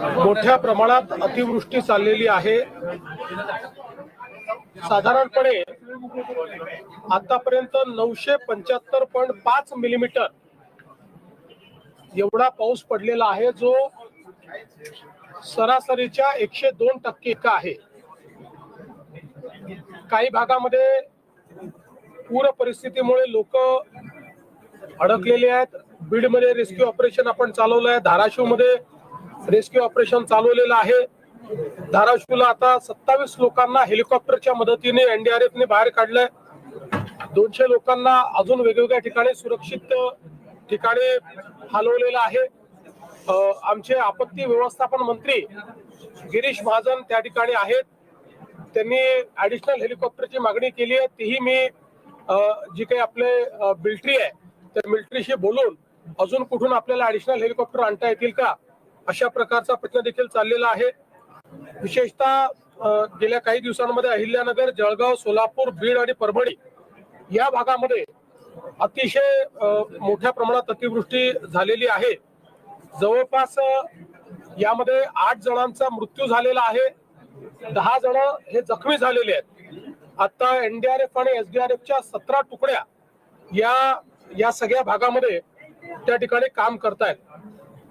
मोठ्या प्रमाणात अतिवृष्टी चाललेली आहे. साधारणपणे आतापर्यंत नऊशे पंच्याहत्तर पॉईंट पाच मिलीमीटर एवढा पाऊस पडलेला आहे जो सरासरीच्या एकशे दोन टक्के इतका आहे. काही भागामध्ये पूर परिस्थितीमुळे लोक अडकलेले आहेत. बीडमध्ये रेस्क्यू ऑपरेशन आपण चालवलं आहे धाराशिवमध्ये रेस्क्यू ऑपरेशन चालवलेलं आहे. धाराशिवला आता सत्तावीस लोकांना हेलिकॉप्टरच्या मदतीने एनडीआरएफने बाहेर काढलंय. दोनशे लोकांना अजून वेगवेगळ्या ठिकाणी सुरक्षित ठिकाणी हलवलेलं आहे. आमचे आपत्ती व्यवस्थापन मंत्री गिरीश महाजन त्या ठिकाणी आहेत. त्यांनी ऍडिशनल हेलिकॉप्टरची मागणी केली आहे. तीही मी जी काही आपले मिलिटरी आहे त्या मिलिटरीशी बोलून अजून कुठून आपल्याला ऍडिशनल हेलिकॉप्टर आणता येतील का? अशा प्रकारचा प्रश्न देखील चाललेला आहे. विशेषतः गेल्या काही दिवसांमध्ये अहिल्यानगर जळगाव सोलापूर बीड आणि परभणी या भागामध्ये अतिशय मोठ्या प्रमाणात अतिवृष्टी झालेली आहे. जवळपास यामध्ये आठ जणांचा मृत्यू झालेला आहे. दहा जण हे जखमी झालेले आहेत. आता एनडीआरएफ आणि एसडीआरएफच्या सतरा तुकड्या या या सगळ्या भागामध्ये त्या ठिकाणी काम करतायत.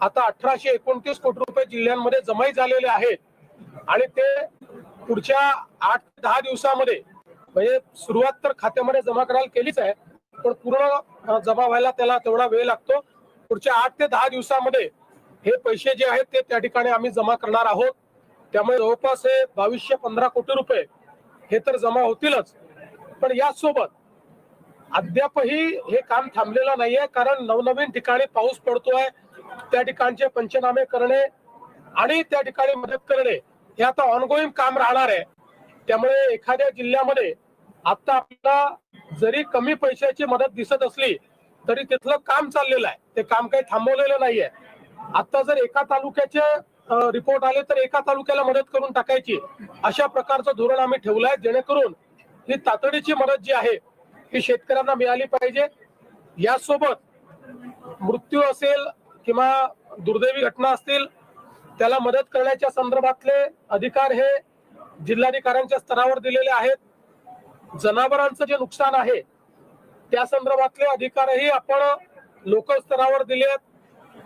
आता अठराशे एकोणतीस कोटी रुपये जिल्ह्यांमध्ये जमाई झालेले आहेत. आणि ते पुढच्या आठ दहा दिवसामध्ये म्हणजे सुरुवात तर खात्यामध्ये जमा करायला केलीच आहे पण पूर्ण जमा व्हायला त्याला तेवढा वेळ लागतो. पुढच्या आठ ते दहा दिवसामध्ये हे पैसे जे आहेत ते त्या ठिकाणी आम्ही जमा करणार आहोत. त्यामुळे जवळपास हे बावीसशे पंधरा कोटी रुपये हे तर जमा होतीलच. पण यासोबत अद्यापही हे काम थांबलेलं नाहीये कारण नवनवीन ठिकाणी पाऊस पडतोय. त्या ठिकाणचे पंचनामे करणे आणि त्या ठिकाणी मदत करणे हे आता ऑनगोईंग काम राहणार आहे. त्यामुळे एखाद्या जिल्ह्यामध्ये आता आपल्याला जरी कमी पैशाची मदत दिसत असली तरी तिथलं काम चाललेलं आहे. ते काम काही थांबवलेलं नाहीये. आता जर एका तालुक्याचे रिपोर्ट आले तर एका तालुक्याला मदत करून टाकायची. अशा प्रकारचं धोरण आम्ही ठेवलंय जेणेकरून ही तातडीची मदत जी आहे ही शेतकऱ्यांना मिळाली पाहिजे. यासोबत मृत्यू असेल किंवा दुर्दैवी घटना असतील त्याला मदत करण्याच्या संदर्भातले अधिकार हे जिल्हाधिकाऱ्यांच्या स्तरावर दिलेले आहेत. जनावरांचं जे नुकसान आहे त्या संदर्भातले अधिकारही आपण लोकल स्तरावर दिले आहेत.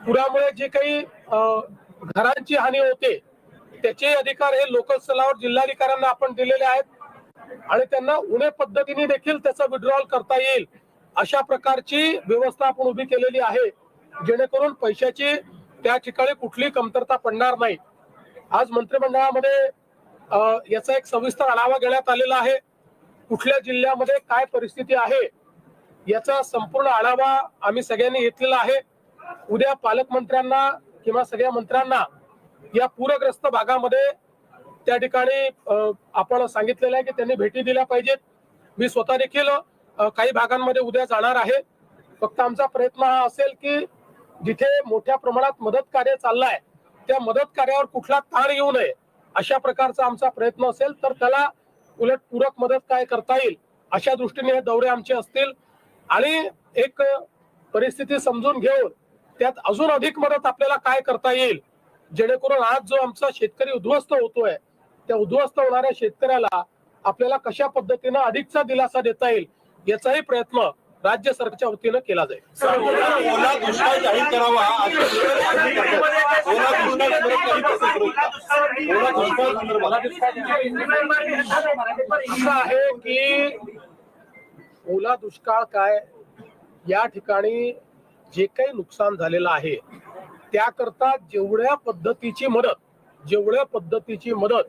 पुरामुळे जे काही घरांची हानी होते त्याचे अधिकार हे लोकल स्तरावर जिल्हाधिकाऱ्यांना आपण दिलेले आहेत. आणि त्यांना उणे पद्धतीने देखील त्याचा विड्रॉल करता येईल अशा प्रकारची व्यवस्था आपण उभी केलेली आहे. जेणेकरून पैशाची त्या ठिकाणी कुठलीही कमतरता पडणार नाही. आज मंत्रिमंडळामध्ये याचा एक सविस्तर आढावा घेण्यात आलेला आहे. कुठल्या जिल्ह्यामध्ये काय परिस्थिती आहे याचा संपूर्ण आढावा आम्ही सगळ्यांनी घेतलेला आहे. उद्या पालकमंत्र्यांना किंवा सगळ्या मंत्र्यांना या पूरग्रस्त भागामध्ये त्या ठिकाणी आपण सांगितलेलं आहे की त्यांनी भेटी दिल्या पाहिजेत. मी स्वतः देखील काही भागांमध्ये उद्या जाणार आहे. फक्त आमचा प्रयत्न हा असेल की जिथे मोठ्या प्रमाणात मदत कार्य चाललंय त्या मदत कार्यावर कुठला ताण येऊ नये अशा प्रकारचा आमचा प्रयत्न असेल तर त्याला उलट पूरक मदत काय करता येईल अशा दृष्टीने हे दौरे आमचे असतील. आणि एक परिस्थिती समजून घेऊन त्यात अजून अधिक मदत आपल्याला काय करता येईल जेणेकरून आज जो आमचा शेतकरी उद्ध्वस्त होतोय त्या उद्ध्वस्त होणाऱ्या शेतकऱ्याला आपल्याला कशा पद्धतीनं अधिकचा दिलासा देता येईल याचाही प्रयत्न राज्य सरकारच्या वतीनं केला जाईल. ओला दुष्काळ जाहीर करावा असं आहे की ओला दुष्काळ काय या ठिकाणी जे काही नुकसान झालेलं आहे त्याकरता जेवढ्या पद्धतीची मदत जेवढ्या पद्धतीची मदत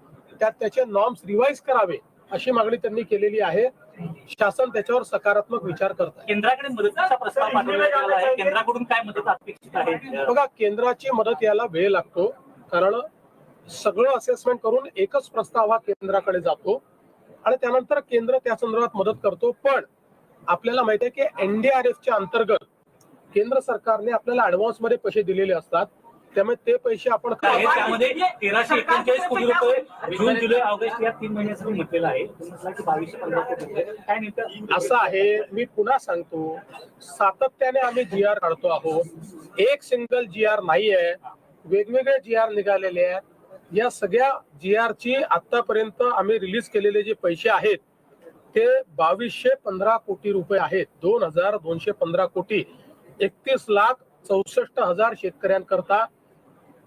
त्यात त्याचे नॉर्म्स रिवाईज करावे अशी मागणी त्यांनी केलेली आहे. शासन त्याच्यावर सकारात्मक विचार करत आहे. केंद्राकडे मदतीचा प्रस्ताव आहे. केंद्राकडून काय मदत अपेक्षित आहे? बघा केंद्राची मदत याला वेळ लागतो. कारण सगळं असेसमेंट करून एकच प्रस्ताव हा केंद्राकडे जातो. आणि त्यानंतर केंद्र त्या संदर्भात मदत करतो. पण आपल्याला माहिती आहे की एनडीआरएफच्या अंतर्गत केंद्र सरकारने आपल्याला ऍडव्हान्समध्ये पैसे दिलेले असतात. त्यामुळे ते पैसे आपण त्यामध्ये तेराशे एकोणचाळीस कोटी रुपये जून जुलै ऑगस्ट या तीन महिन्यासाठी म्हटलेलं आहे. की बावीसशे पंधरा असं आहे मी पुन्हा सांगतो. सातत्याने आम्ही जी आर काढतो आहोत. एक सिंगल जी आर नाही आहे वेगवेगळे जी आर निघालेले आहेत. या सगळ्या जी आर ची आतापर्यंत आम्ही रिलीज केलेले जे पैसे आहेत ते बावीसशे पंधरा कोटी रुपये आहेत. दोन हजार दोनशे पंधरा कोटी. एकतीस लाख चौसष्ट हजार शेतकऱ्यांकरता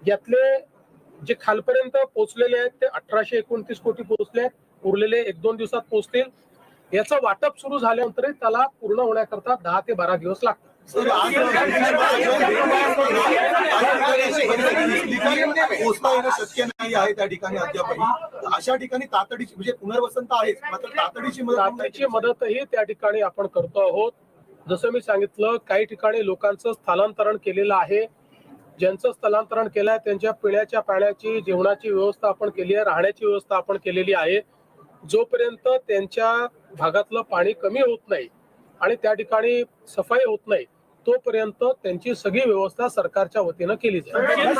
यातले जे खालपर्यंत पोहोचलेले आहेत ते अठराशे एकोणतीस कोटी पोहोचले आहेत. उरलेले एक दोन दिवसात पोहोचतील. याचं वाटप सुरू झाल्यानंतरही त्याला पूर्ण होण्याकरता दहा ते बारा दिवस लागतात. येणं शक्य नाही आहे त्या ठिकाणी अद्यापही. अशा ठिकाणी तातडीची म्हणजे पुनर्वसन तर आहेच मात्र तातडीची मदत तातडीची मदतही त्या ठिकाणी आपण करतो आहोत. जसं मी सांगितलं काही ठिकाणी लोकांचं स्थलांतरण केलेलं आहे. ज्यांचं स्थलांतरण केलं आहे त्यांच्या पिण्याच्या पाण्याची जेवणाची व्यवस्था आपण केली आहे राहण्याची व्यवस्था आपण केलेली आहे. जोपर्यंत त्यांच्या भागातलं पाणी कमी होत नाही आणि त्या ठिकाणी सफाई होत नाही तोपर्यंत त्यांची सगळी व्यवस्था सरकारच्या वतीनं केली जाईल.